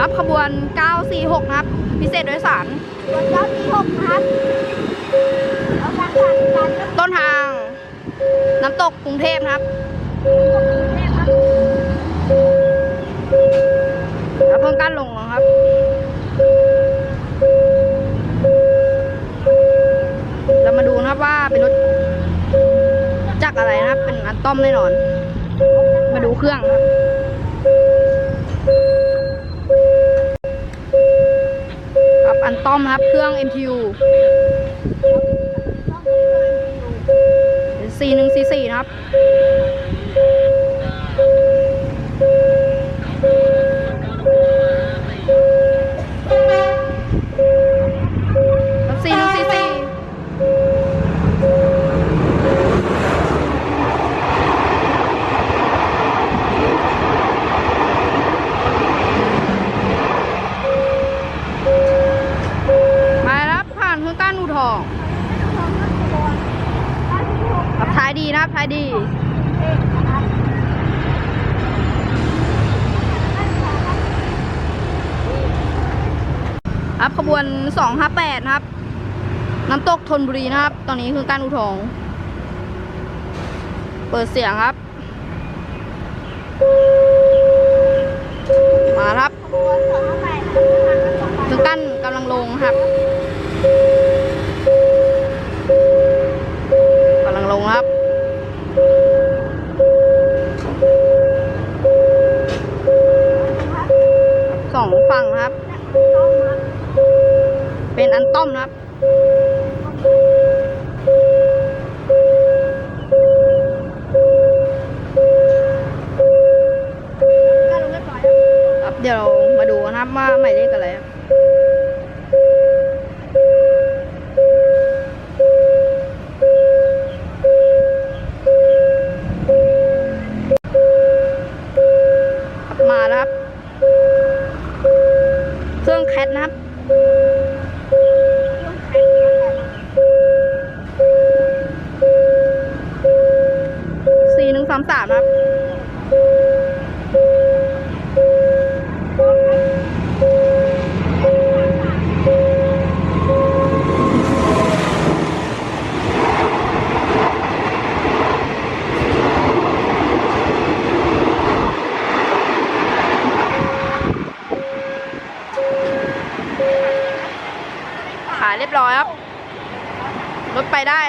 รับขบวน 946 นะครับ พิเศษโดยสารวันเก้าที่หกนะครับเอาทางการการก็ต้นทาง น้ำตกกรุงเทพนะครับแม่ครับแล้วเพิ่งกั้นลงนะครับเรามาดูนะครับว่าเป็นรถจักรอะไรนะครับ เป็นอันต้อมแน่นอน มาดูเครื่องครับ ครับอัน ต้อมครับ เครื่อง MTU 4144 นะครับครับ ครับผ่านอูทองครับท้ายดีนะครับท้ายดีครับขบวน258นะครับ น้ำตกทนบุรีนะครับ ตอนนี้คือการอุทอง เปิดเสียงครับ มาครับเครื่องกั้นกำลังลงครับกำลังลงครับ สองฝั่งครับ เป็นอันต้อมนะครับครับเดี๋ยวเรามาดูนะครับว่าหมายเลขอะไรครับครับมาแล้วครับ เครื่องแคทนะครับสี่หนึ่งสามสามครับ ขาเรียบร้อยครับ รถไปได้